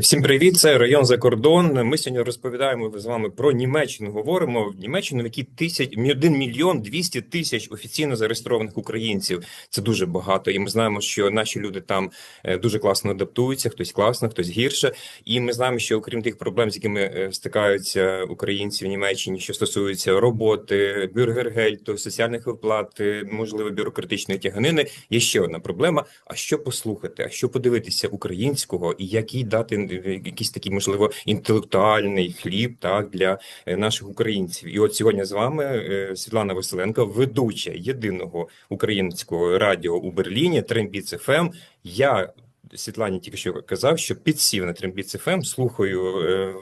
Всім привіт, це район за кордон. Ми сьогодні розповідаємо з вами про Німеччину. Говоримо в Німеччину, в якій тисяч 1 мільйон 200 тисяч офіційно зареєстрованих українців. Це дуже багато, і ми знаємо, що наші люди там е, дуже класно адаптуються. Хтось класно, хтось гірше. І ми знаємо, що окрім тих проблем, з якими е, стикаються українці в Німеччині, що стосуються роботи, бюргергельту, соціальних виплат, е, можливо, бюрократичної тяганини. Є ще одна проблема: а що послухати, а що подивитися українського, і який дати якийсь такий, можливо, інтелектуальний хліб так для е, наших українців. І от сьогодні з вами е, Світлана Василенко, ведуча єдиного українського радіо у Берліні, Трембіц ФМ. Я Світлані тільки що казав, що підсів на Трембіц ФМ, слухаю е,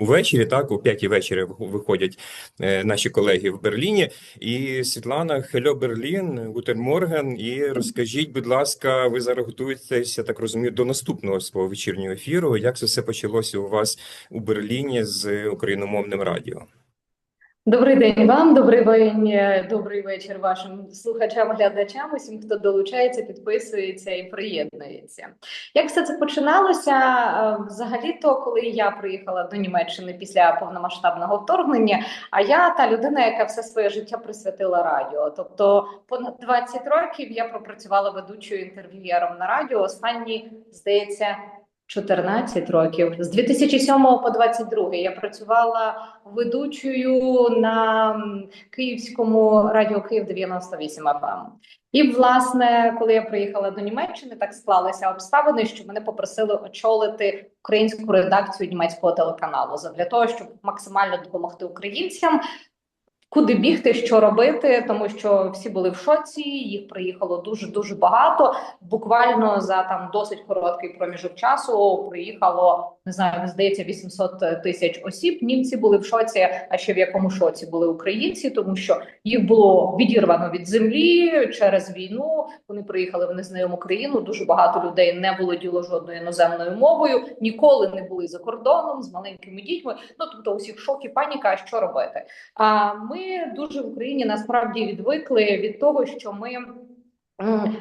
увечері. Так, о п'ятій вечері виходять е, наші колеги в Берліні. І Світлана, хельо Берлін, гутен Морген. І розкажіть, будь ласка, ви зараз готуєтеся, так розумію, до наступного свого вечірнього ефіру. Як це все почалося у вас у Берліні з україномовним радіо? Добрий день вам, добрий день, добрий вечір вашим слухачам, глядачам, усім, хто долучається, підписується і приєднується. Як все це починалося? Е, взагалі-то, коли я приїхала до Німеччини після повномасштабного вторгнення, а я та людина, яка все своє життя присвятила радіо. Тобто, понад 20 років я пропрацювала ведучою інтерв'юєром на радіо. Останні здається. 14 років. З 2007 по 22 я працювала ведучою на Київському радіо Київ 98 FM. І власне, коли я приїхала до Німеччини, так склалися обставини, що мене попросили очолити українську редакцію німецького телеканалу для того, щоб максимально допомогти українцям Куди бігти, що робити, тому що всі були в шоці. Їх приїхало дуже дуже багато. Буквально за там досить короткий проміжок часу приїхало не знаю, здається 800 тисяч осіб. Німці були в шоці. А ще в якому шоці були українці, тому що їх було відірвано від землі через війну. Вони приїхали в незнайому країну. Дуже багато людей не володіло жодною іноземною мовою, ніколи не були за кордоном з маленькими дітьми. Ну тобто, усіх шок і паніка. Що робити? А ми дуже в Україні насправді відвикли від того, що ми.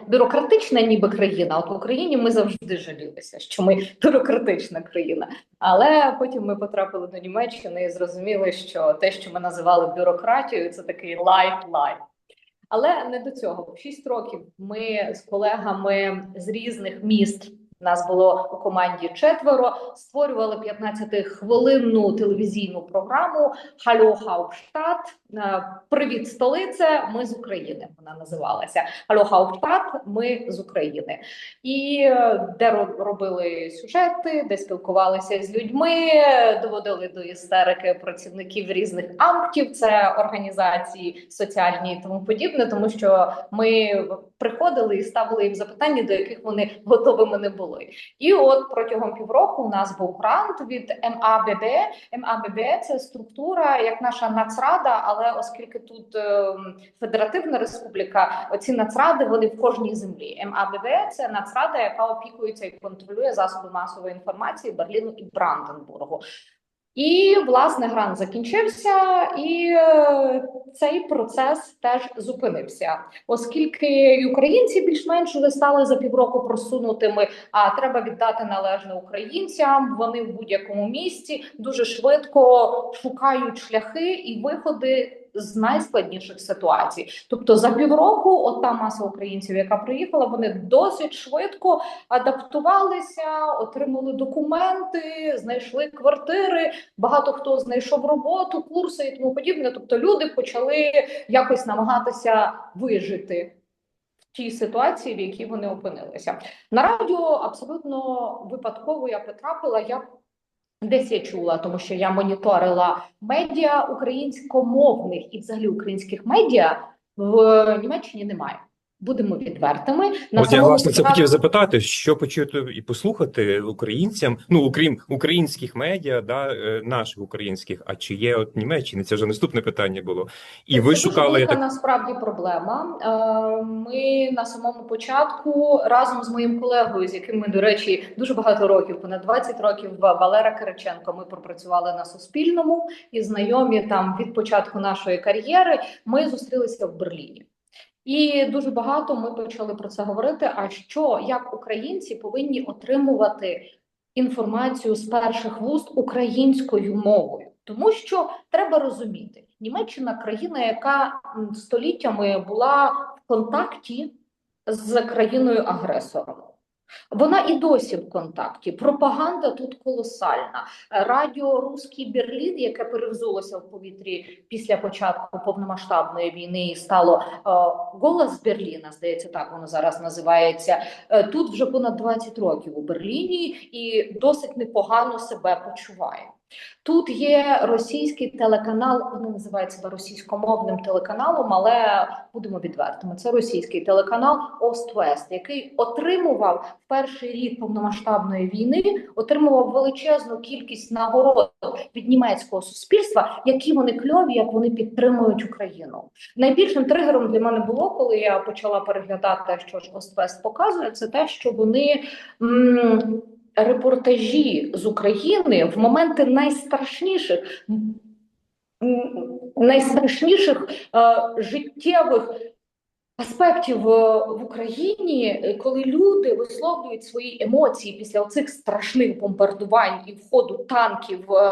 Бюрократична, ніби країна, от в Україні ми завжди жалілися, що ми бюрократична країна. Але потім ми потрапили до Німеччини і зрозуміли, що те, що ми називали бюрократією, це такий life. Але не до цього. Шість років ми з колегами з різних міст. Нас було у команді четверо. Створювали 15-хвилинну телевізійну програму Хальо Хаупштадт. Е, Привіт, столиця. Ми з України. Вона називалася Хальо Хаупштадт. Ми з України, і е, де робили сюжети, де спілкувалися з людьми, доводили до істерики працівників різних амптів. Це організації соціальні і тому подібне, тому що ми приходили і ставили їм запитання, до яких вони готовими не були. І от протягом півроку у нас був грант від МАББ. МАББ – це структура, як наша нацрада, але оскільки тут е, Федеративна Республіка, оці нацради вони в кожній землі. МАББ – це нацрада, яка опікується і контролює засоби масової інформації Берліну і Бранденбургу. І власне грант закінчився, і е, цей процес теж зупинився, оскільки українці більш-менш вже стали за півроку просунутими. А треба віддати належне українцям. Вони в будь-якому місці дуже швидко шукають шляхи і виходи з найскладніших ситуацій. Тобто, за півроку, от та маса українців, яка приїхала, вони досить швидко адаптувалися, отримали документи, знайшли квартири. Багато хто знайшов роботу, курси і тому подібне. Тобто, люди почали якось намагатися вижити. Тій ситуації, в якій вони опинилися на радіо, абсолютно випадково я потрапила. Я Десь я чула, тому що я моніторила медіа українськомовних і взагалі українських медіа в Німеччині немає. Будемо відвертими. На От я власне це хотів запитати, що почути і послухати українцям, ну окрім українських медіа, да е, наших українських, а чи є от Німеччини? Це вже наступне питання було. І це ви шукали так... насправді проблема. Е, ми на самому початку разом з моїм колегою, з яким ми, до речі, дуже багато років, понад 20 років, Валера Кириченко, ми пропрацювали на Суспільному і знайомі там від початку нашої кар'єри. Ми зустрілися в Берліні. І дуже багато ми почали про це говорити. А що як українці повинні отримувати інформацію з перших вуст українською мовою, тому що треба розуміти, Німеччина країна, яка століттями була в контакті з країною агресором. Вона і досі в контакті. Пропаганда тут колосальна. Радіо Руський Берлін, яке перевзулося в повітрі після початку повномасштабної війни, і стало е, голос Берліна. Здається, так воно зараз називається. Е, тут вже понад 20 років у Берліні і досить непогано себе почуває. Тут є російський телеканал, він називає себе російськомовним телеканалом, але будемо відвертими. Це російський телеканал Ост-Вест, який отримував в перший рік повномасштабної війни, отримував величезну кількість нагород від німецького суспільства, які вони кльові, як вони підтримують Україну. Найбільшим тригером для мене було, коли я почала переглядати, що ж Ост-Вест показує, це те, що вони. М репортажі з України в моменти найстрашніших, найстрашніших е, життєвих аспектів е, в Україні, коли люди висловлюють свої емоції після оцих страшних бомбардувань і входу танків е,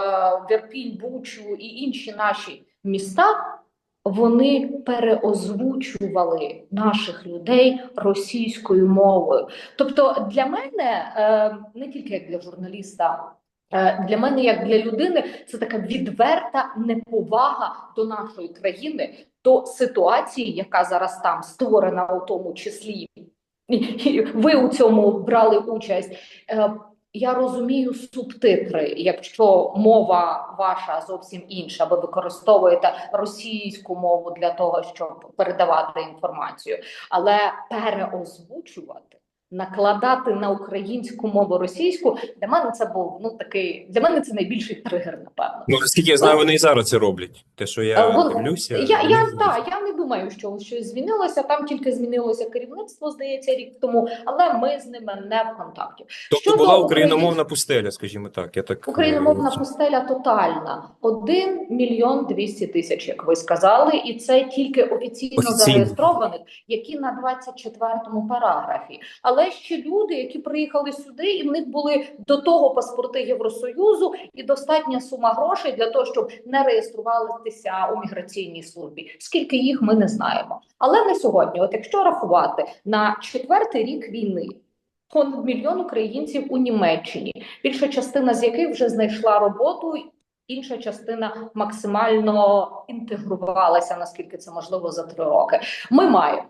в Ірпінь, Бучу і інші наші міста. Вони переозвучували наших людей російською мовою. Тобто, для мене е, не тільки як для журналіста, е, для мене, як для людини, це така відверта неповага до нашої країни, до ситуації, яка зараз там створена, у тому числі. Ви у цьому брали участь. Я розумію субтитри, якщо мова ваша зовсім інша, ви використовуєте російську мову для того, щоб передавати інформацію, але переозвучувати, накладати на українську мову російську для мене це був ну такий для мене це найбільший тригер, напевно. Ну, наскільки я знаю, вони і зараз це роблять. Те, що я Е, вон- дивлюся. Я, вони я, та, я не думаю, що щось змінилося. Там тільки змінилося керівництво, здається, рік тому, але ми з ними не в контакті. Тобто щодо була україномовна пустеля, скажімо так. Я так е, Україномовна пустеля тотальна. 1 мільйон 200 тисяч, як ви сказали, і це тільки офіційно, Офіційно. зареєстрованих, які на 24-му параграфі. Але ще люди, які приїхали сюди, і в них були до того паспорти Євросоюзу і достатня сума грошей для того, щоб не реєструвалися у міграційній службі. Скільки їх ми не знаємо. Але на сьогодні, от якщо рахувати на четвертий рік війни. Понад мільйон українців у Німеччині, більша частина з яких вже знайшла роботу, інша частина максимально інтегрувалася, наскільки це можливо за три роки. Ми маємо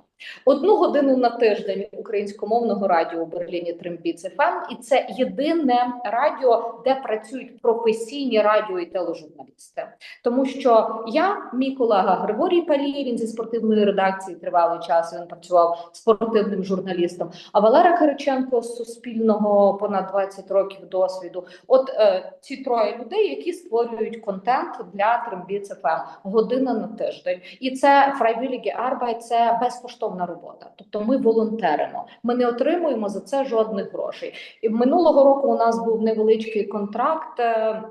одну годину на тиждень українськомовного радіо у Берліні Трембіц ФМ, і це єдине радіо, де працюють професійні радіо і тележурналісти. Тому що я, мій колега Григорій Палій, він зі спортивної редакції тривалий час. Він працював спортивним журналістом. А Валера Кириченко з Суспільного понад 20 років досвіду. От е, ці троє людей, які створюють контент для Трембіц ФМ година на тиждень, і це Freiwillige Arbeit, це безкоштовна робота. Тобто ми волонтеримо. Ми не отримуємо за це жодних грошей. І минулого року у нас був невеличкий контракт. е,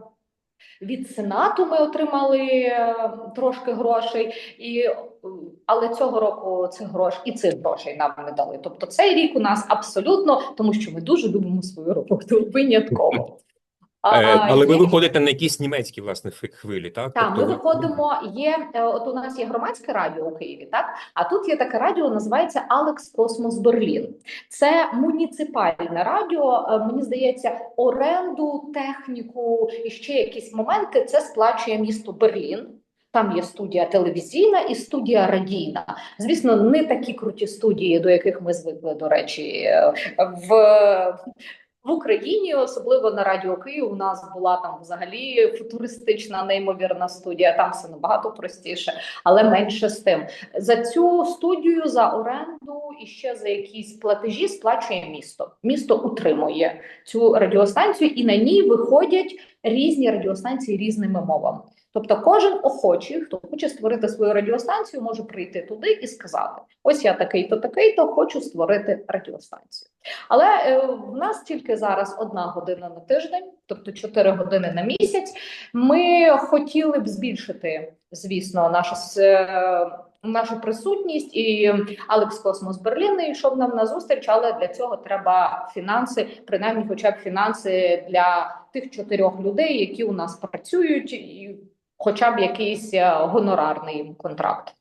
від Сенату ми отримали е, трошки грошей, і, е, але цього року цих грошей і цих грошей нам не дали. Тобто цей рік у нас абсолютно, тому що ми дуже любимо свою роботу винятково. Е, Але ви виходите на якісь німецькі власне хвилі, так? так, Тобто ми виходимо. Є е, от у нас є громадське радіо у Києві, так а тут є таке радіо, називається Алекс Космос Берлін. Це муніципальне радіо. е, Мені здається, оренду, техніку і ще якісь моменти. Це сплачує місто Берлін. Там є студія телевізійна і студія радійна. Звісно, не такі круті студії, до яких ми звикли, до речі, в. В Україні, особливо на Радіо Київ, у нас була там взагалі футуристична неймовірна студія. Там все набагато простіше, але менше з тим. За цю студію, за оренду і ще за якісь платежі сплачує місто. Місто утримує цю радіостанцію, і на ній виходять різні радіостанції різними мовами. Тобто, кожен охочий, хто хоче створити свою радіостанцію, може прийти туди і сказати: ось я такий-то, такий-то, хочу створити радіостанцію. Але е, в нас тільки зараз одна година на тиждень, тобто 4 години на місяць. Ми хотіли б збільшити, звісно, наше с- е, нашу присутність, і Алекс Космос Берлін не йшов нам на зустріч, але для цього треба фінанси, принаймні, хоча б фінанси для тих чотирьох людей, які у нас працюють, хоча б якийсь е, гонорарний контракт.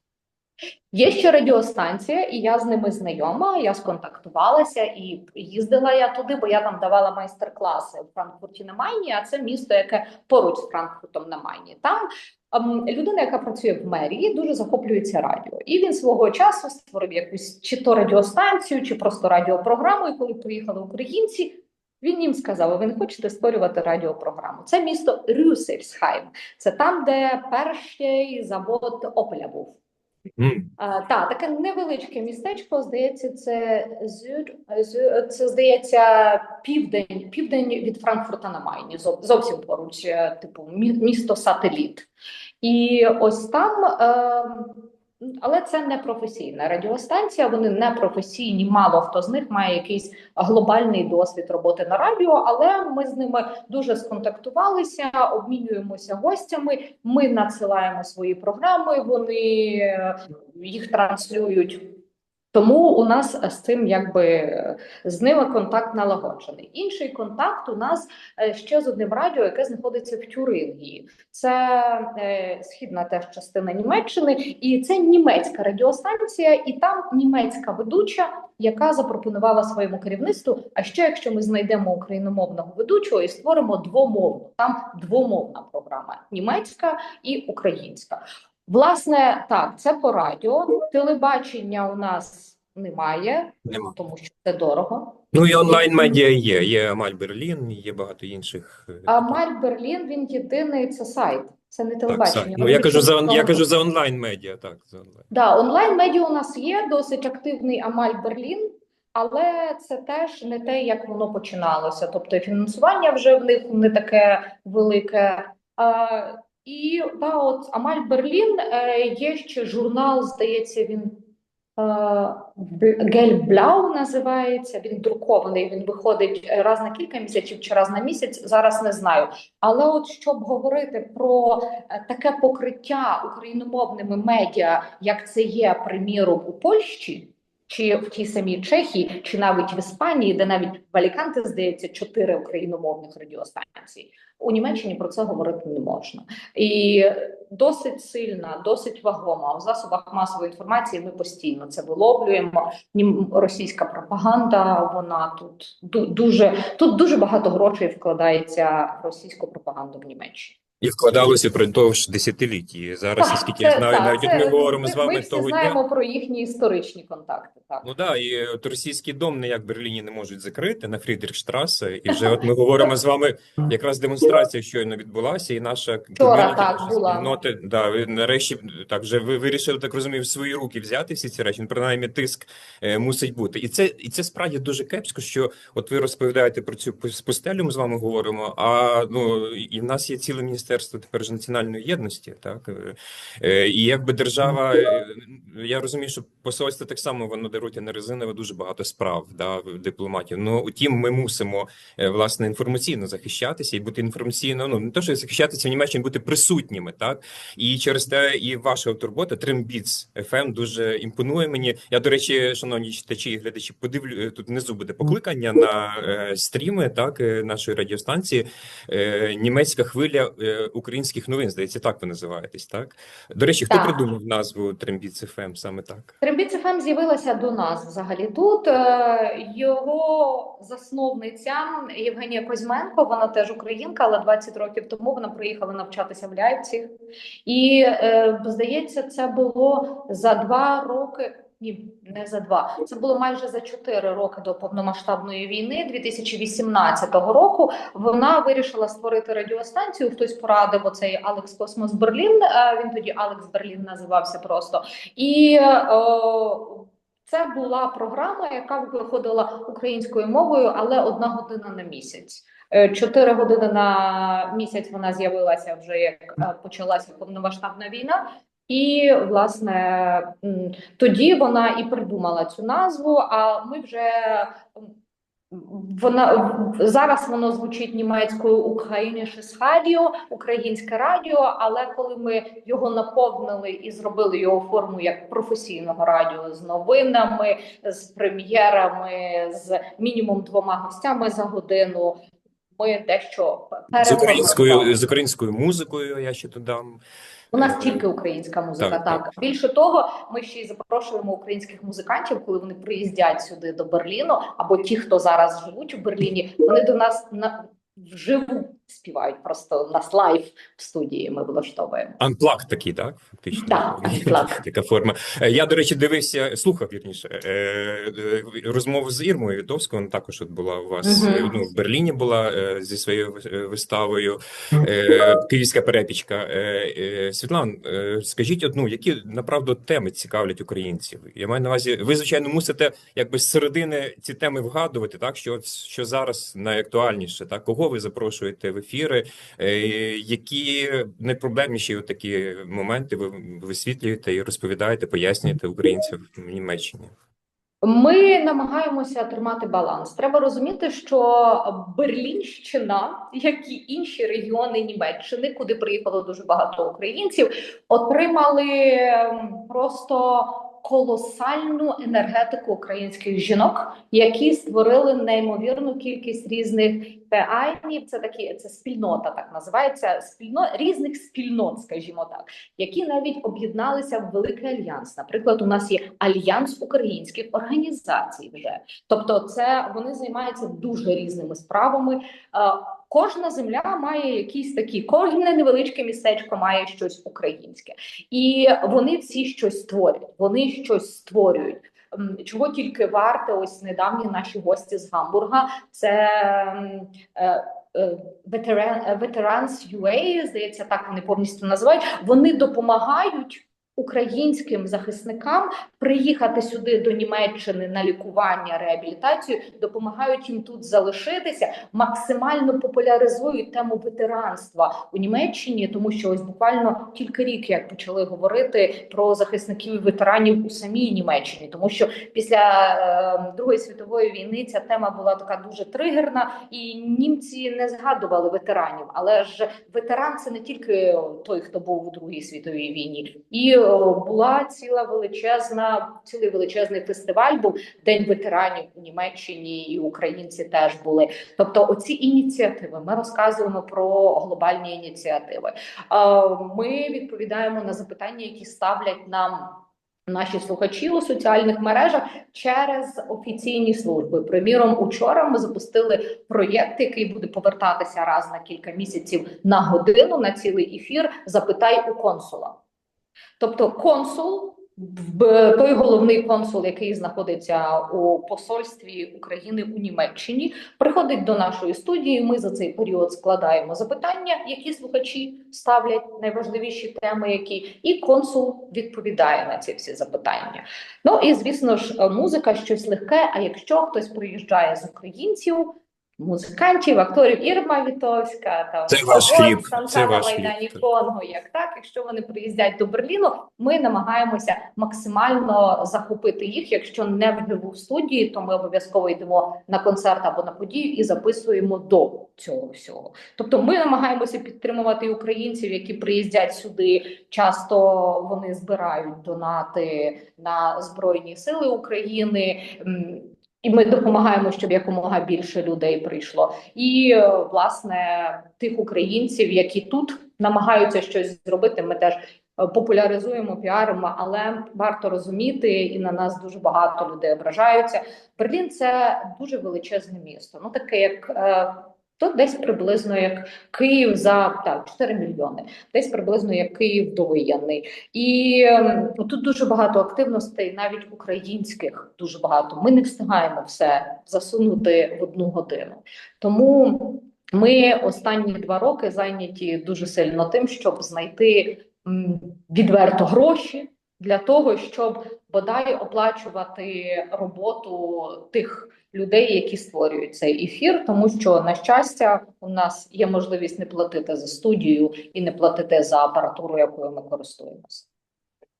Є ще радіостанція, і я з ними знайома. Я сконтактувалася і їздила я туди, бо я там давала майстер-класи в Франкфурті на Майні, а це місто, яке поруч з Франкфуртом на Майні. Там ем, людина, яка працює в мерії, дуже захоплюється радіо. І він свого часу створив якусь чи то радіостанцію, чи просто радіопрограму. І коли приїхали українці. Він їм сказав: «А ви не хочете створювати радіопрограму? Це місто Рюсельсхайм. Це там, де перший завод Опеля був. М. А, та, таке невеличке містечко, здається, це це здається південь, південь від Франкфурта на Майні, зовсім поруч, е, типу місто сателіт. І ось там, е, але це не професійна радіостанція. Вони не професійні. Мало хто з них має якийсь глобальний досвід роботи на радіо. Але ми з ними дуже сконтактувалися, обмінюємося гостями. Ми надсилаємо свої програми, вони е, їх транслюють. Тому у нас з цим якби е, з ними контакт налагоджений. Інший контакт у нас е, ще з одним радіо, яке знаходиться в Тюрингії. Це е, східна теж частина Німеччини, і це німецька радіостанція, і там німецька ведуча, яка запропонувала своєму керівництву. А що якщо ми знайдемо україномовного ведучого і створимо двомовну? Там двомовна програма німецька і українська. Власне, так, це по радіо. Телебачення у нас немає, Нема. тому що це дорого. Ну і онлайн медіа є. Є Амаль Берлін, є багато інших. е, А Маль Берлін він єдиний це сайт, це не телебачення. сайт. Ну я кажу за я кажу за онлайн медіа. Так, за онлайн. Да, онлайн медіа у нас є досить активний Амаль Берлін, але це теж не те, як воно починалося. Тобто фінансування вже в них не таке велике. А, і от Амаль Берлін е, є ще журнал, здається, він Гельбляу називається. Він друкований. Він виходить е, раз на кілька місяців чи раз на місяць. Зараз не знаю. Але от щоб говорити про е, таке покриття україномовними медіа, як це є, приміром, у Польщі, чи в тій самій Чехії, чи навіть в Іспанії, де навіть в Аліканте, здається, чотири україномовних радіостанції. У Німеччині про це говорити не можна. І досить сильна, досить вагома. У засобах масової інформації ми постійно це виловлюємо. Російська пропаганда, вона тут дуже тут дуже багато грошей вкладається в російську пропаганду в Німеччині. І вкладалося впродовж десятиліть. І зараз, Так, наскільки я знаю, так, навіть це- ми говоримо з ми- вами Ми всі того дня. знаємо про їхні історичні контакти. Так. Ну да, і от російський дом ніяк в Берліні не можуть закрити на Фрідріхштрасе. І вже от ми говоримо з вами, якраз демонстрація щойно відбулася, і наша спільноти, да, нарешті так вже ви вирішили, так розумію, в свої руки взяти всі ці речі. Ну, принаймні, тиск е, мусить бути. І це і це справді дуже кепсько, що от ви розповідаєте про цю постелю, ми з вами говоримо. А ну і в нас є ціле міністерство тепер ж національної єдності, так е, е, і якби держава, е, я розумію, що посольство так само воно дарує на резинове дуже багато справ да, дипломатів. Ну утім, ми мусимо власне інформаційно захищатися і бути інформаційно. Ну не то, що захищатися в Німеччині, бути присутніми, так і через те і ваша турбота Трембіц FM дуже імпонує мені. Я до речі, шановні читачі і глядачі, подивлю тут внизу буде покликання на стріми, так нашої радіостанції. Німецька хвиля українських новин. Здається, так ви називаєтесь. Так до речі, хто Так. придумав назву Трембіц FM саме так? Трембіт ФМ з'явилася до нас взагалі тут. Е, Його засновниця Євгенія Козьменко, вона теж українка, але 20 років тому вона приїхала навчатися в Ляйпціг. І е, здається, це було за два роки. Ні, не за два. Це було майже за чотири роки до повномасштабної війни, 2018 року. Вона вирішила створити радіостанцію. Хтось порадив оцей Алекс Космос Берлін. е, Він тоді Алекс Берлін називався просто. І е, це була програма, яка виходила українською мовою, але одна година на місяць. Е, Чотири години на місяць вона з'явилася вже як почалася повномасштабна війна. І власне тоді вона і придумала цю назву. А ми вже Вона зараз воно звучить німецькою «Ukrainisches радіо, українське радіо. Але коли ми його наповнили і зробили його форму як професійного радіо з новинами, з прем'єрами, з мінімум двома гостями за годину, ми дещо З українською з українською музикою я ще додам. У нас тільки українська музика. Так, Так, більше того, ми ще й запрошуємо українських музикантів, коли вони приїздять сюди до Берліну, або ті, хто зараз живуть у Берліні, вони до нас на вживу співають. Просто у нас лайв в студії. Ми влаштовуємо. Анплак такий, так? Фактично. Так. Така форма. Е, Я, до речі, дивився, слухав вірніше, е, е, розмову з Ірмою Вітовською, вона також от була у вас е, ну, в Берліні була зі своєю виставою Київська перепічка. Світлан, скажіть одну, які направду теми цікавлять українців? Я маю на увазі, ви, звичайно, мусите якби з середини ці теми вгадувати, так? Що, що зараз найактуальніше, так? Кого ви запрошуєте в ефіри? Е, Які найпроблемніші такі моменти ви висвітлюєте і розповідаєте, пояснюєте українцям в Німеччині? Ми намагаємося тримати баланс. Треба розуміти, що Берлінщина, як і інші регіони Німеччини, куди приїхало дуже багато українців, отримали просто колосальну енергетику українських жінок, які створили неймовірну кількість різних теайнів. Це такі це спільнота, так називається спільно різних спільнот, скажімо так, які навіть об'єдналися в великий альянс. Наприклад, у нас є альянс українських організацій. Вже тобто, це вони займаються дуже різними справами. Кожна земля має якісь такі, кожне невеличке містечко має щось українське, і вони всі щось створюють. Вони щось створюють. Чого тільки варте, ось недавні наші гості з Гамбурга. Це е, е, ветеран, Veterans UA, здається, так вони повністю називають. Вони допомагають українським захисникам приїхати сюди до Німеччини на лікування, реабілітацію, допомагають їм тут залишитися, максимально популяризують тему ветеранства у Німеччині, тому що ось буквально кілька рік, як почали говорити про захисників і ветеранів у самій Німеччині, тому що після е, Другої світової війни ця тема була така дуже тригерна, і німці не згадували ветеранів. Але ж ветеран це не тільки той, хто був у Другій світовій війні, і була ціла величезна, цілий величезний фестиваль. Був День ветеранів у Німеччині, і українці теж були. Тобто, оці ініціативи ми розказуємо про глобальні ініціативи. Е, Ми відповідаємо на запитання, які ставлять нам. Наші слухачі у соціальних мережах через офіційні служби. Приміром, учора ми запустили проєкт, який буде повертатися раз на кілька місяців на годину на цілий ефір. Запитай у консула. Тобто, консул, в- той головний консул, який знаходиться у посольстві України у Німеччині, приходить до нашої студії. Ми за цей період складаємо запитання, які слухачі ставлять найважливіші теми, які і консул відповідає на ці всі запитання. Ну і звісно ж, е, музика щось легке. А якщо хтось приїжджає з українців. Музикантів, акторів Ірма Вітовська, там Це ваш хліб, це ваш Майдані. Конго. Як так, якщо вони приїздять до Берліну, ми намагаємося максимально захопити їх. Якщо не вживу в студії, то ми обов'язково йдемо на концерт або на подію і записуємо до цього всього. Тобто, ми намагаємося підтримувати українців, які приїздять сюди. Часто вони збирають донати на збройні сили України. І ми допомагаємо, щоб якомога більше людей прийшло. І е, власне тих українців, які тут намагаються щось зробити, ми теж е, популяризуємо, піаримо, але варто розуміти, і на нас дуже багато людей ображаються. Берлін це дуже величезне місто. Ну таке, як е, то десь приблизно як Київ за так 4 мільйони, десь приблизно як Київ довоєнний. І ем, тут дуже багато активностей, навіть українських, дуже багато. Ми не встигаємо все засунути в одну годину. Тому ми останні два роки зайняті дуже сильно тим, щоб знайти відверто гроші для того, щоб бодай оплачувати роботу тих людей, які створюють цей ефір, тому що на щастя у нас є можливість не платити за студію і не платити за апаратуру, якою ми користуємося.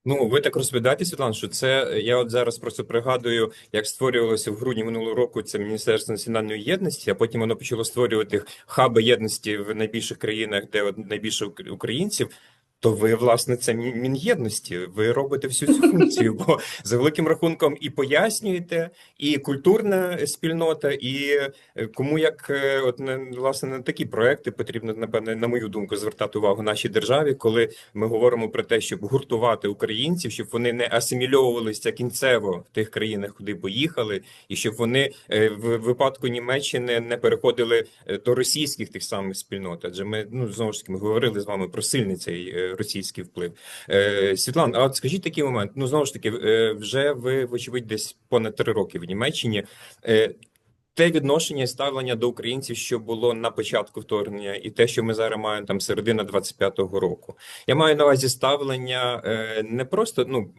Ну, ви так розповідаєте, Світлана, що це я от зараз просто пригадую, як створювалося в грудні минулого року це Міністерство національної єдності, а потім воно почало створювати хаби єдності в найбільших країнах, де от найбільше ук- українців. То ви, власне, це Мін- Мін'єдності. Ви робите всю цю функцію, бо за великим рахунком і пояснюєте, і культурна спільнота, і е, кому як е, от власне на такі проекти потрібно, напевне, на мою думку, звертати увагу нашій державі, коли ми говоримо про те, щоб гуртувати українців, щоб вони не асимільовувалися кінцево в тих країнах, куди поїхали, і щоб вони е, в випадку Німеччини не переходили до російських тих самих спільнот. Адже ми ну знову ж таки ми говорили з вами про сильний цей російський вплив. Е, Світлан, а от скажіть такий момент. Ну знову ж таки, е, вже ви вочевидь десь понад три роки в Німеччині. Те відношення і ставлення до українців, що було на початку вторгнення, і те, що ми зараз маємо там середина 25-го року. Я маю на увазі ставлення е, не просто ну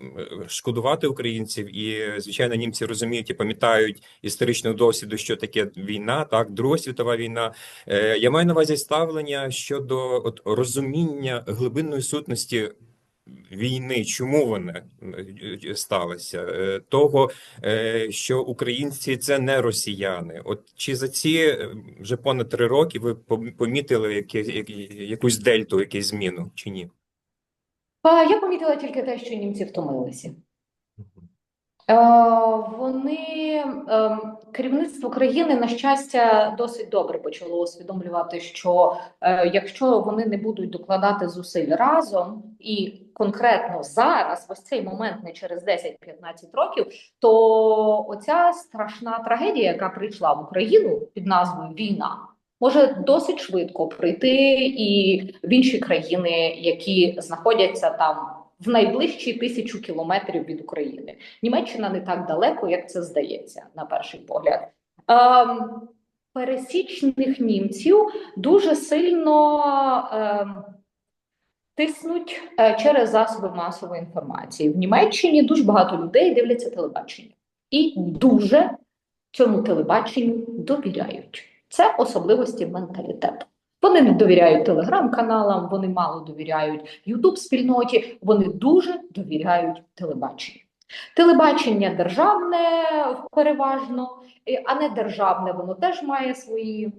шкодувати українців, і звичайно, німці розуміють і пам'ятають історичного досвіду, що таке війна, так, Друга світова війна. Е, Я маю на увазі ставлення щодо от розуміння глибинної сутності. Війни, чому вона е, сталася? Е, Того, е, що українці це не росіяни. От чи за ці е, вже понад три роки ви помітили яке, якусь дельту, якусь зміну, чи ні? Я помітила тільки те, що німці втомилися. Е, Вони ем, керівництво країни, на щастя, досить добре почало усвідомлювати, що е, якщо вони не будуть докладати зусиль разом і конкретно зараз, ось цей момент, не через 10-15 років, то оця страшна трагедія, яка прийшла в Україну під назвою Війна, може досить швидко прийти і в інші країни, які знаходяться там в найближчі тисячу кілометрів від України. Німеччина не так далеко, як це здається, на перший погляд. Ем, пересічних німців дуже сильно ем, тиснуть е, через засоби масової інформації. В Німеччині дуже багато людей дивляться телебачення і дуже цьому телебаченню довіряють. Це особливості менталітету. Вони не довіряють телеграм-каналам, вони мало довіряють Ютуб спільноті, вони дуже довіряють телебаченню. Телебачення державне переважно, а не державне, воно теж має свої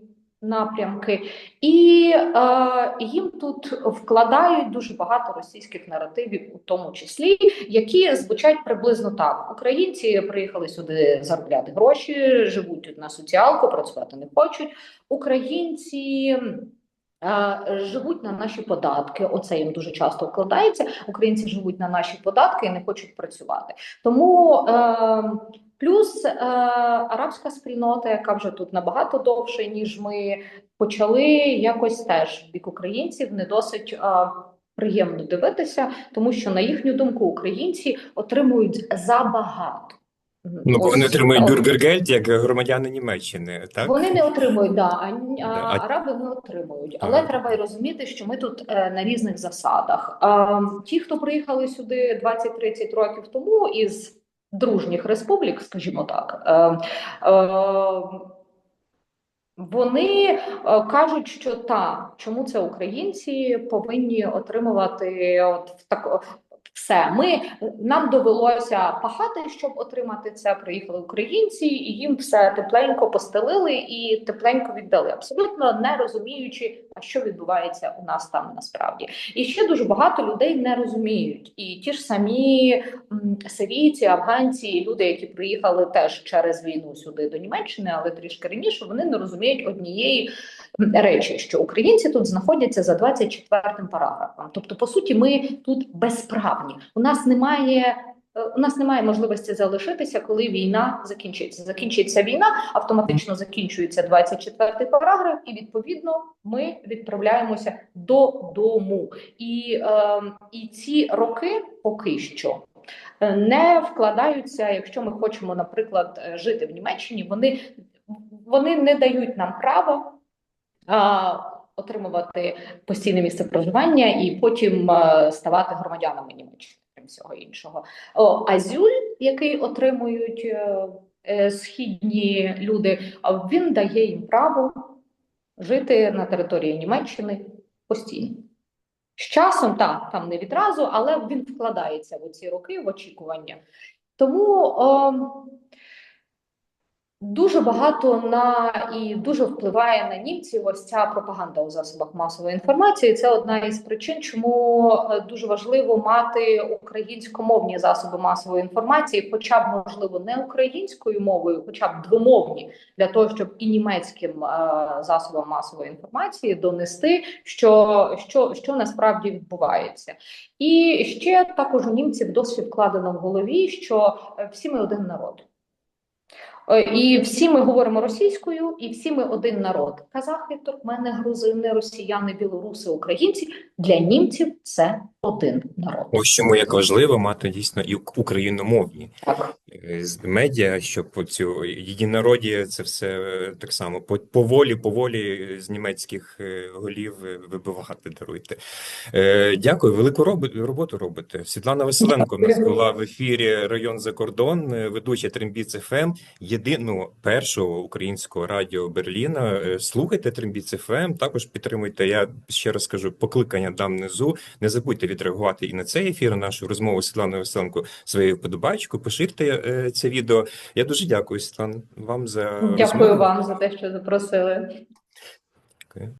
напрямки, і е, їм тут вкладають дуже багато російських наративів, у тому числі, які звучать приблизно так: українці приїхали сюди заробляти гроші, живуть тут на соціалку, працювати не хочуть. Українці. е, Живуть на наші податки, оце їм дуже часто вкладається. Українці живуть на наші податки і не хочуть працювати. Тому е, плюс е, арабська спільнота, яка вже тут набагато довше, ніж ми почали якось теж бік українців не досить е, приємно дивитися, тому що на їхню думку українці отримують забагато. Ну, бо вони отримують е, бюргергельд як громадяни Німеччини, так? Вони не отримують, да, а, а а- араби не отримують. Але Ага. треба й розуміти, що ми тут е, на різних засадах. А, ті, хто приїхали сюди 20-30 років тому із дружніх республік, скажімо так, е, е, вони е, кажуть, що та чому це українці повинні отримувати от в так все. Ми нам довелося пахати, щоб отримати це. Приїхали українці, і їм все тепленько постелили і тепленько віддали, абсолютно не розуміючи, а що відбувається у нас там насправді. І ще дуже багато людей не розуміють. І ті ж самі сирійці, афганці, люди, які приїхали теж через війну сюди до Німеччини, але трішки раніше, вони не розуміють однієї речі, що українці тут знаходяться за 24 параграфом. Тобто, по суті, ми тут безправні. У нас немає. е, У нас немає можливості залишитися, коли війна закінчиться. Закінчиться війна, автоматично закінчується 24 параграф, і відповідно ми відправляємося додому. І, е, і ці роки поки що е, не вкладаються. Якщо ми хочемо, наприклад, е, жити в Німеччині, вони, вони не дають нам права. Отримувати постійне місце проживання і потім е, ставати громадянами Німеччини, всього іншого. О, Азюль, який отримують е, е, східні люди, він дає їм право жити на території Німеччини постійно. З часом, так, там не відразу, але він вкладається в ці роки в очікування. Тому ем, дуже багато на і дуже впливає на німців ось ця пропаганда у засобах масової інформації. Це одна із причин, чому е, дуже важливо мати українськомовні засоби масової інформації, хоча б можливо не українською мовою, хоча б двомовні, для того, щоб і німецьким е, засобам масової інформації донести, що, що, що насправді відбувається. І ще також у німців досвід вкладено в голові, що е, всі ми один народ. Е, І всі ми говоримо російською, і всі ми один народ. Казахи, туркмени, грузини, росіяни, білоруси, українці для німців це один народ. Ось чому як важливо мати дійсно і україномовні Так. З- медіа, щоб цю єдинороді це все е, так само по- поволі, поволі з німецьких е, голів е, вибивати, даруйте. Дякую, велику робо- роботу робите. Світлана Василенко у нас була в ефірі Район за кордон, ведуча Трембіц ФМ, єдиного першого українського радіо Берліна. Слухайте Трембіц ФМ, також підтримуйте. Я ще раз кажу, покликання дам внизу. Не забудьте відреагувати і на цей ефір, нашу розмову з Світланою Василенко своєю вподобайкою. Поширте це відео. Я дуже дякую, Світлана, вам за Дякую розмову. вам за те, що запросили.